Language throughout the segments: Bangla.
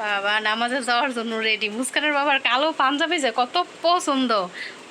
বাবা, নামাজে যাওয়ার জন্য রেডি মুস্কানের বাবার কালো পাঞ্জাবি যে কত পছন্দ।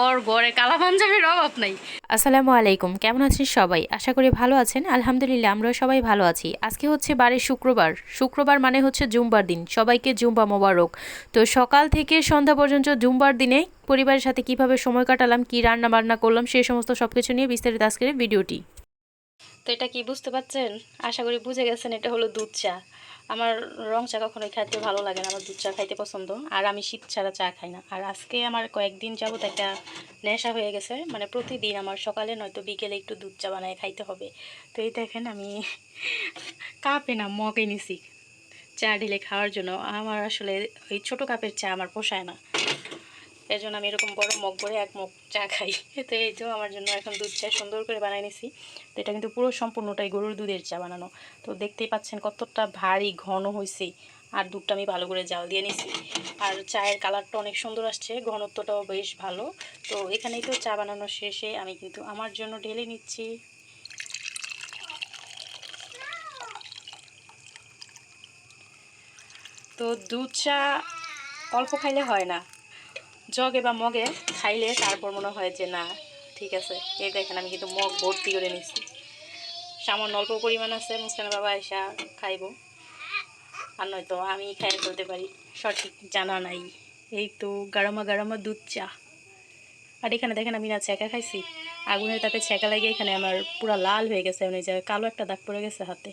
ওর ঘরে কালো পাঞ্জাবির অভাব নাই। আসসালামু আলাইকুম, কেমন আছেন সবাই? আশা করি ভালো আছেন। আলহামদুলিল্লাহ, আমরাও সবাই ভালো আছি। আজকে হচ্ছে বারে শুক্রবার। শুক্রবার মানে হচ্ছে জুম্বার দিন। সবাইকে জুম্বা মোবারক। তো সকাল থেকে সন্ধ্যা পর্যন্ত জুম্বার দিনে পরিবারের সাথে কীভাবে সময় কাটালাম, কি রান্না বান্না করলাম, সেই সমস্ত সব কিছু নিয়ে বিস্তারিত আজকের ভিডিওটি। তো এটা কি বুঝতে পারছেন? আশা করি বুঝে গেছেন, এটা হলো দুধ চা। আমার রং চা কখনোই খাইতে ভালো লাগে না, আমার দুধ চা খাইতে পছন্দ। আর আমি শীত ছাড়া চা খাই না। আর আজকে আমার কয়েকদিন যাবত একটা নেশা হয়ে গেছে মানে প্রতিদিন আমার সকালে নয়তো বিকেলে একটু দুধ চা বানায় খাইতে হবে। তো এই দেখেন আমি কাপে না মগে নিছি চা ঢেলে খাওয়ার জন্য। আমার আসলে ওই ছোটো কাপের চা আমার পোষায় না। এর জন্য আমি এরকম বড় মগ ভরে এক মগ চা খাই। তো এই তো আমার জন্য এখন দুধ চা সুন্দর করে বানাই নিছি। তো এটা কিন্তু পুরো সম্পূর্ণটাই গরুর দুধের চা বানানো। তো দেখতেই পাচ্ছেন কতটা ভারী ঘন হয়েছে আর দুধটা আমি ভালো করে জাল দিয়ে নিছি। আর চায়ের কালারটা অনেক সুন্দর আসছে, ঘনত্বটাও বেশ ভালো। তো এখানেই তো চা বানানো শেষে আমি কিন্তু আমার জন্য ঢেলে নিচ্ছি। তো দুধ চা অল্প খাইলে হয় না। জগে বা মগে খাইলে তারপর মনে হয় যে না, ঠিক আছে। এই দেখেন আমি কিন্তু মগ ভর্তি করে নিচ্ছি সামান্য অল্প পরিমাণ আছে মুসকান বাবা এসা খাইব। আর নয়তো আমি খাইয়ে ফেলতে পারি, সঠিক জানা নাই। এই তো গারামা গারামা দুধ চা। আর এখানে দেখেন আমি না ছ্যাঁকা খাইছি। আগুনের তাতে ছ্যাঁকা লাগে এখানে আমার পুরো লাল হয়ে গেছে মানে যে কালো একটা দাগ পড়ে গেছে হাতে।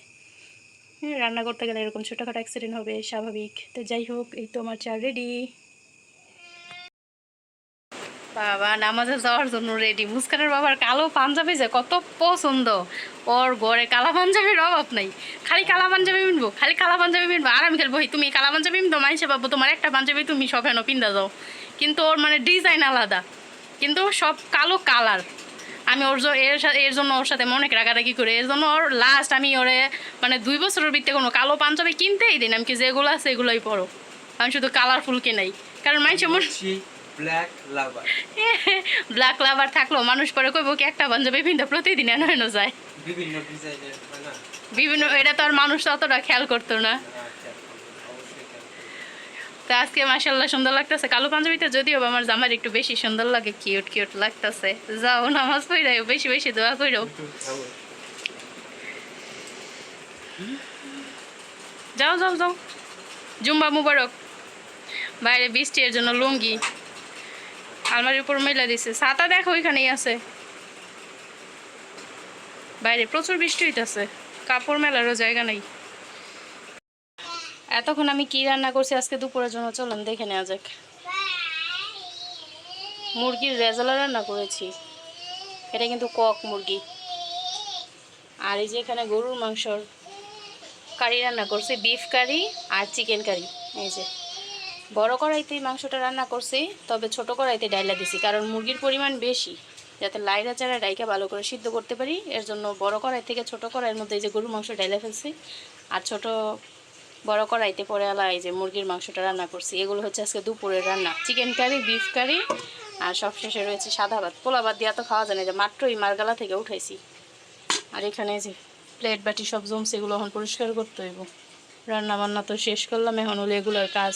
হ্যাঁ রান্না করতে গেলে এরকম ছোটোখাটো অ্যাক্সিডেন্ট হবে, স্বাভাবিক। তো যাই হোক, এই তো আমার চা রেডি বাবা, নামাজে যাওয়ার জন্য রেডি মুস্কানের বাবার কালো পাঞ্জাবি যে, কত পছন্দ। ওর ঘরে কালা পাঞ্জাবির অভাব নাই। খালি কালা পাঞ্জাবি মিনবো খালি কালা পাঞ্জাবি মিনবো আর আমি খেলব তুমি কালা পাঞ্জাবি মিনবো মাইসে পাবো তোমার একটা পাঞ্জাবি তুমি সব হেন পিন্দা যাও। কিন্তু ওর মানে ডিজাইন আলাদা। কিন্তু সব কালো কালার আমি ওর এর সাথে এর জন্য ওর সাথে অনেক রাগারাগি করে। এর জন্য ওর লাস্ট আমি ওরে মানে দুই বছরের ভিত্তিতে কোনো কালো পাঞ্জাবি কিনতেই দিন আমি কি যেগুলো আছে এগুলোই পরো। আমি শুধু কালারফুল কেনাই। কারণ মাইসে মনে ব্ল্যাক লাভার ব্ল্যাক লাভার থাকলেও মানুষ পরে কইব কি একটা পাঞ্জাবি পিনতে প্রতিদিন এনো যায়। বিভিন্ন ডিজাইনের না? বিভিন্ন এটা তো আর মানুষ অতটা খেয়াল করতো না। হ্যাঁ। তো আজকে মাসাল্লাহ সুন্দর লাগতেছে। কালো পাঞ্জাবিতে যদিও আমার জামার একটু বেশি সুন্দর লাগে কিউট কিউট লাগতেছে। যাও নামাজ পড়াও বেশি বেশি দোয়া করো যাও যাও যাও। জুম্বা মুবারক। বাইরে বৃষ্টি এর জন্য লুঙ্গি। আলমারির উপর মেলা দিছে। ছাতা দেখো ওইখানেই আছে। বাইরে প্রচুর বৃষ্টি হইতাছে। কাপড় মেলারও জায়গা নাই। এতক্ষণ আমি কি রান্না করছি আজকে দুপুরের জন্য? চলুন দেখে নেওয়া যাক। মুরগির রেজালা রান্না করেছি। এটা কিন্তু কক মুরগি। আর এই যে এখানে গরুর মাংসর কারি রান্না করছি, বিফ কারি আর চিকেন কারি। এই যে। বড় কড়াইতেই মাংসটা রান্না করছি, তবে ছোট কড়াইতে ডাইলা দিছি, কারণ মুরগির পরিমাণ বেশি, যাতে লাইরা চারা ডাইকা ভালো করে সিদ্ধ করতে পারি। এর জন্য বড় কড়াই থেকে ছোট কড়াইয়ের মধ্যে এই যে গরুর মাংস ডাইলা ফেলছি, আর ছোট বড় কড়াইতে পরে আলা এই যে মুরগির মাংসটা রান্না করছি। এগুলো হচ্ছে আজকে দুপুরের রান্না। চিকেন কারি, বিফ কারি, আর সব শেষে রয়েছে সাদা ভাত। পোলা ভাত দিয়া তো খাওয়া যায় না যে মাত্রই মারগালা থেকে উঠাইছি। আর এখানে যে প্লেট, বাটি সব জমছে, এগুলো এখন পরিষ্কার করতে হইব। রান্না বান্না তো শেষ করলাম, এখন হলো এগুলোর কাজ।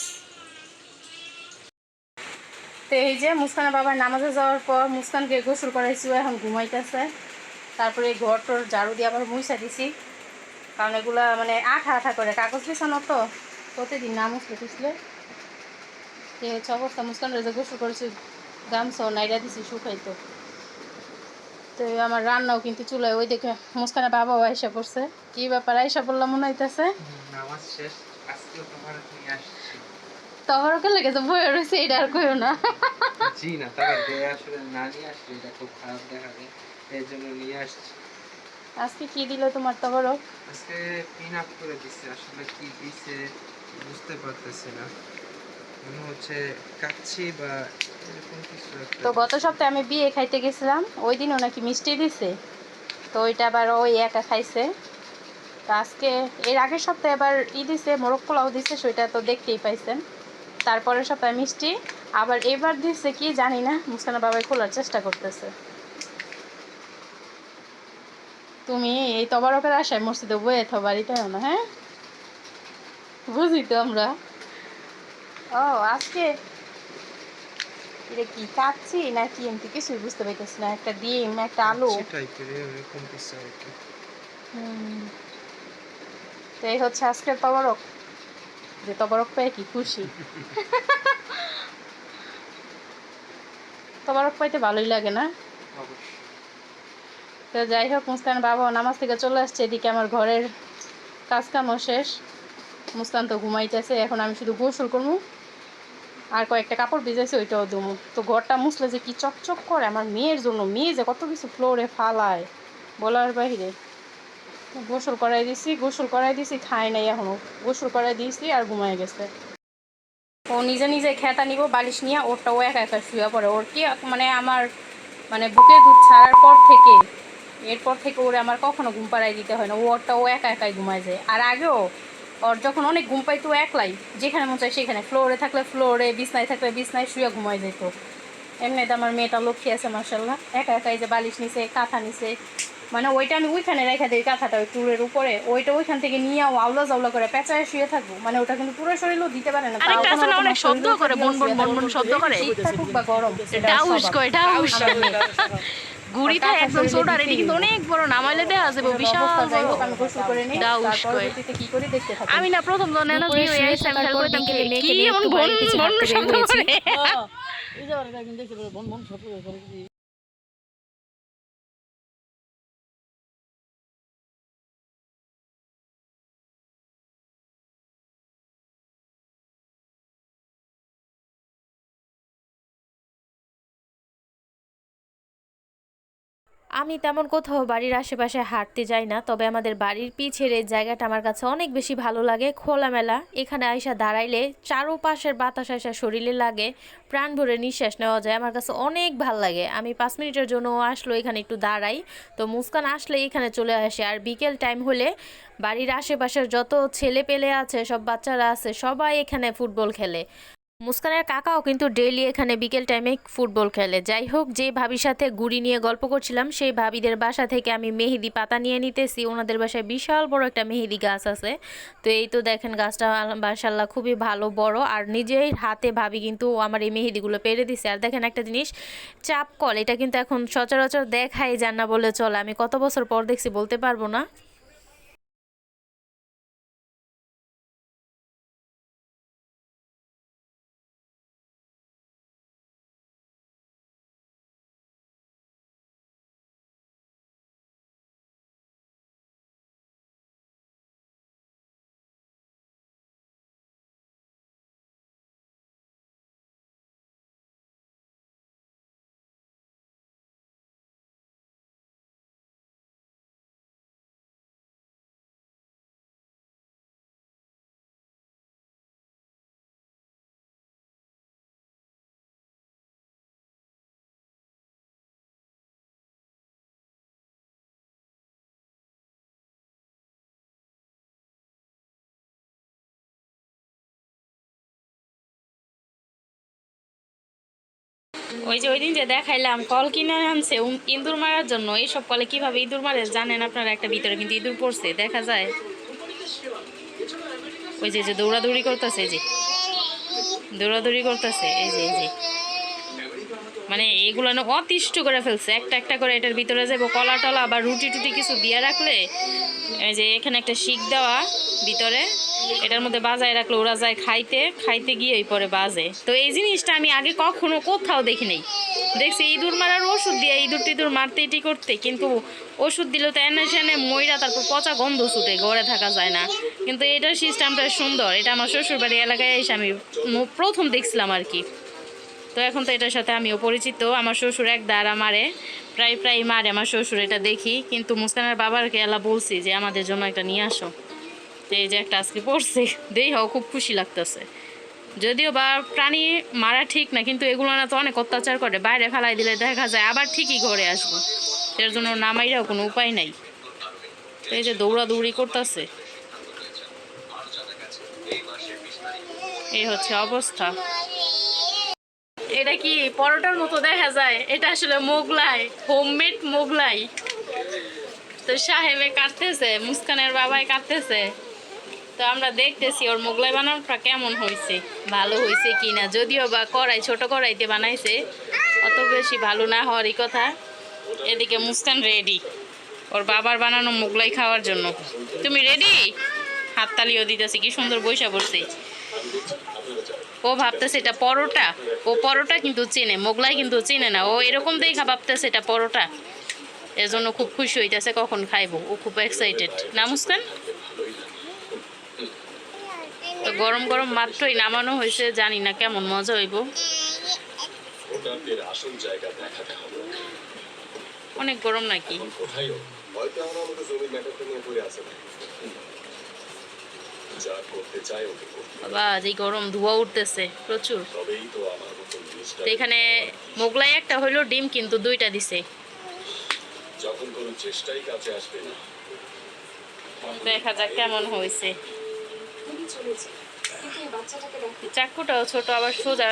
তো এই যে মুস্কানের বাবার নামাজে যাওয়ার পর মুস্কানকে গোসল করাইছি এখন ঘুমাইতেছে। তারপরে ঘর টর ঝাড়ু দিয়ে আবার মুইসা দিছি। কারণ এগুলা মানে আঠা আঠা করে, কাগজ বিছানো তো, প্রতিদিন না মুছলে টুছলে এই হচ্ছে অবস্থা, মুস্কানের যে গোসল করেছি, গামছা নাইরা দিছি শুকাইতো তো। আমার রান্নাও কিন্তু চুলায়, ওই দেখে মুস্কানের বাবাও আইসা পড়ছে। কি ব্যাপার, আইসা পড়লাম মনে হইতেছে? তবরও কে লেগেছে বয়ে রয়েছে এটা আর কইও না। জি না তারা দিয়ে আসলে না নিয়ে আসলে এটা খুব খারাপ দেখাবে এই জন্য নিয়ে আসছি। আজকে কি দিল তোমার তবরও আজকে পিন আপ করে দিচ্ছে আসলে কি দিছে বুঝতে পারতেছি না। মনে হচ্ছে কাচ্ছি বা এরকম কিছু তো গত সপ্তাহে আমি বিয়ে খাইতে গেছিলাম ওই দিনও নাকি মিষ্টি দিছে। তো ওইটা আবার ওই একা খাইছে। তো আজকে এর আগের সপ্তাহে আবার ই দিছে মোরগ পোলাও দিছে সেটা তো দেখতেই পাইছেন। তারপরের সপ্তাহে মিষ্টি। আবার এবার দিচ্ছে কি জানি না মুসকানা বাবাই খোলার চেষ্টা করতেছে। তুমি এই তবারকের আশায় মসজিদে বয়ে থো বাড়িতে না হ্যাঁ? বুঝি তো আমরা। ও আজকে এটা কি কাচ্ছি নাকি এমনি কিছুই বুঝতে পারতেছি না একটা ডিম একটা আলু? কি। তো এই হচ্ছে আজকের তবরক। যে তবরক পেয়ে কি খুশি? তবরক পাইতে ভালোই লাগে না? তো যাই হোক মুস্কান বাবা নামাজ থেকে চলে আসছে এদিকে আমার ঘরের কাজ কামও শেষ। মুস্কান তো ঘুমাইতেছে এখন আমি শুধু গোসল করব। আর কয়েকটা কাপড় ভিজাইছে ওইটাও দুমু তো ঘরটা মুছলে যে কি চকচক করে আমার মেয়ের জন্য মেয়ে যে কত কিছু ফ্লোরে ফালায় বলার বাহিরে তো গোসল করাই দিছি, গোসল করাই দিছি, খায় নাই এখনও। গোসল করাই দিয়েছি আর ঘুমায় গেছে। ও নিজে নিজে খেতা নিব, বালিশ নিয়ে ওরটা ও একা একা শুয়ে পড়ে। ওর কি মানে আমার মানে বুকে দুধ ছাড়ার পর থেকে, এরপর থেকে ওরে আমার কখনো ঘুম পাড়াই দিতে হয় না। ওরটা ও একা একাই ঘুমায় যায়। আর আগেও ওর যখন অনেক ঘুম পাইতো একলাই, যেখানে মন চায় সেখানে। ফ্লোরে থাকলে ফ্লোরে, বিছনায় থাকলে বিছনায় শুয়ে ঘুমায় যেত এমনিতে আমার মেয়েটা লক্ষ্মী আছে মার্শাল্লাহ একা একাই যে বালিশ নিছে কাঁথা নিছে মানে ওইটা আমি ওইখানে রেখে দিই কাঁথাটা ওই টুলের উপরে ওইটা ওইখান থেকে নিয়ে আউলা জাউলা করে পেঁচায় শুয়ে থাকব মানে ওটা কিন্তু পুরো শরীরও দিতে পারে না আরেকটা আছে না, অনেক শব্দ করে, বন বন বন বন শব্দ করে। থাকুক বা গরম এটা ডাউস। কয় ডাউস আমার মেয়ে। গুড়ি থাকে একদম সোডার এটি কিন্তু অনেক বড় নামাইলে দেওয়া যাবে বিশাল বড়। আমি গোসল করে নিই ডাউস কয়। করি আমি না প্রথম তো নেন আমি থাকার খেয়াল করতাম কি বিকেলে মেয়েকে কি নিয়ে এমন একটু বন বাড়ির পিছে বন হাঁটতে বের আমি তেমন কোথাও বাড়ির আশেপাশে হাঁটতে যাই না, তবে আমাদের বাড়ির পিছের এই জায়গাটা আমার কাছে অনেক বেশি ভালো লাগে। খোলামেলা, এখানে আইসা দাঁড়াইলে চারোপাশের বাতাস আইসা শরীরে লাগে, প্রাণ ভরে নিঃশ্বাস নেওয়া যায়, আমার কাছে অনেক ভালো লাগে। আমি পাঁচ মিনিটের জন্য আসলো, এখানে একটু দাঁড়াই। তো মুস্কান আসলে এখানে চলে আসে, আর বিকেল টাইম হলে বাড়ির আশেপাশের যত ছেলে পেলে আছে, সব বাচ্চারা আছে, সবাই এখানে ফুটবল খেলে। মুস্কানের কাকাও কিন্তু ডেইলি এখানে বিকেল টাইমে ফুটবল খেলে। যাই হোক, যে ভাবির সাথে গুড়ি নিয়ে গল্প করছিলাম, সেই ভাবিদের বাসা থেকে আমি মেহেদি পাতা নিয়ে নিতেছি। ওনাদের বাসায় বিশাল বড় একটা মেহেদি গাছ আছে। তো এই তো দেখেন, গাছটা মাশাল্লাহ খুবই ভালো, বড়। আর নিজের হাতে ভাবি কিন্তু আমার এই মেহেদিগুলো পেরে দিছে। আর দেখেন একটা জিনিস, চাপ কল, এটা কিন্তু এখন সচরাচর দেখাই যান না বলে চলে। আমি কত বছর পর দেখছি বলতে পারব না। ওই যে ওই দিন যে দেখাইলাম, কল কিনে আনছে ইঁদুর মারার জন্য। এইসব কলে কীভাবে ইঁদুর মারে জানেন আপনারা? একটা ভিতরে কিন্তু ইঁদুর পড়ছে, দেখা যায়। ওই যে যে দৌড়াদৌড়ি করতেছে, এই যে। দৌড়াদৌড়ি করতেছে, এই যে এই যে। মানে এগুলো না অতিষ্ঠ করে ফেলছে, একটা একটা করে এটার ভিতরে যাব কলা টলা বা রুটি টুটি কিছু দিয়ে রাখলে, এই যে এখানে একটা শিক দেওয়া ভিতরে এটার মধ্যে বাজায় রাখলে ওরা যায় খাইতে খাইতে গিয়ে পরে বাজে। তো এই জিনিসটা আমি আগে কখনো কোথাও দেখি নাই। দেখছি ইঁদুর মারার ওষুধ দিয়ে ইঁদুর টিঁদুর মারতে, এটি করতে, কিন্তু ওষুধ দিলেও তো এনে সেনে ময়রা, তারপর পচা গন্ধ ছুটে, ঘরে থাকা যায় না। কিন্তু এটার সিস্টেমটা সুন্দর। এটা আমার শ্বশুরবাড়ি এলাকায় এসে আমি প্রথম দেখছিলাম আর কি। তো এখন তো এটার সাথে আমিও পরিচিত। আমার শ্বশুর এক দ্বারা মারে, প্রায় প্রায় মারে আমার শ্বশুর এটা দেখি। কিন্তু মুস্কানের বাবারকে এলা বলছি যে, আমাদের জন্য একটা নিয়ে আসো। এই যে একটা আজকে পড়ছে, দেই হোক খুব খুশি লাগতেছে। যদিও বা প্রাণী মারা ঠিক না, কিন্তু এগুলো না তো অনেক অত্যাচার করে, বাইরে ফেলাই দিলে দেখা যায় আবার ঠিকই ঘরে আসব। এর জন্য নামাইরাও কোনো উপায় নাই। এই যে দৌড়াদৌড়ি করতেছে। এই হচ্ছে অবস্থা। এটা কি পরোটার মতো দেখা যায়? এটা আসলে মোগলাই হোমমেড মোগলাই। তো সাহেবে কাটতেছে, মুস্কানের বাবাই কাটতেছে। তো আমরা দেখতেছি ওর মোগলাই বানানোটা কেমন হয়েছে, ভালো হয়েছে কি না যদিও বা কড়াই, ছোট কড়াইতে বানাইছে, অত বেশি ভালো না হওয়ারই কথা। এদিকে মুস্কান রেডি ওর বাবার বানানো মোগলাই খাওয়ার জন্য। তুমি রেডি হাততালিও দিতেছে, কি সুন্দর বৈশা পড়ছে। ও ভাবতেছে এটা পরোটা, ও পরোটা কিন্তু চেনে, মোগলাই কিন্তু চেনে না, ও এরকম দেখা ভাবতেছে এটা পরোটা। এজন্য খুব খুশি হইতেছে কখন খাইবো, ও খুব এক্সাইটেড না মুস্কান গরম গরম মাত্রই নামানো হয়েছে জানি না কেমন মজা হইব। অনেক গরম নাকি? বাবা যে গরম ধোয়া উঠতেছে প্রচুর। তো এখানে মোগলাই একটা হইল ডিম কিন্তু দুইটা দিছে। যখন কোনো চেষ্টাই কাছে আসবে না। দেখা যাক কেমন হয়েছে। চাকুটাও ছোট আবার সোজা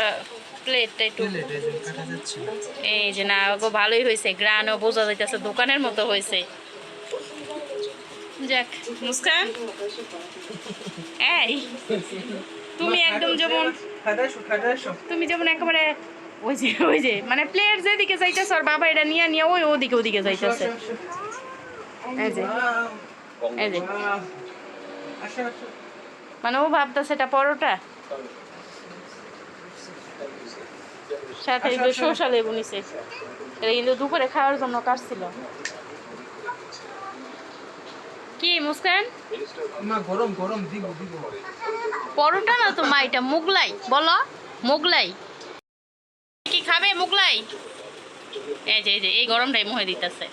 প্লেটটা একটু এই যে না। গো ভালোই হয়েছে গ্রানও বোঝা যাইতেছে দোকানের মতো হয়েছে। যাক মুস্কান? এই তুমি একদম যেমন। তুমি যেমন একেবারে ওই যে ওই যে মানে প্লেয়ার যেদিকে যাইতেছে ওর বাবা এটা নিয়ে নিয়ে ওই ওদিকে ওদিকে যাইতেছে। এই যে এই যে। মানে ও ভাবতেছে এটা পরোটা? সাথে এই শসা লেবু নিছে। এটা কিন্তু দুপুরে খাওয়ার জন্য কাটছিল। কি মুস্কান? মা গরম গরম দিব দিব। পরোটা না তো মা এটা মুগলাই? বলো মুগলাই। কি খাবে মুগলাই? এই যে এই যে এই গরমটাই মুহে দিতেছে।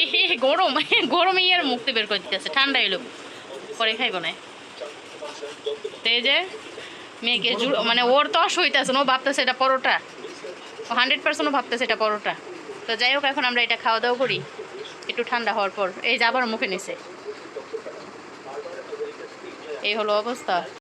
এ গরম গরমে ইয়ার মুক্তি বের করে দিতেছে ঠান্ডা এলো পরে খাইব না। তো যে মেয়েকে জুড়ো মানে ওর তো হইতেছে না ও ভাবতেছে এটা পরোটা। ও হান্ড্রেড পার্সেন্টও ভাবতেছে এটা পরোটা। তো যাই হোক, এখন আমরা এটা খাওয়া দাওয়া করি। একটু ঠান্ডা হওয়ার পর। এই যাবার মুখে নিছে। এই হলো অবস্থা।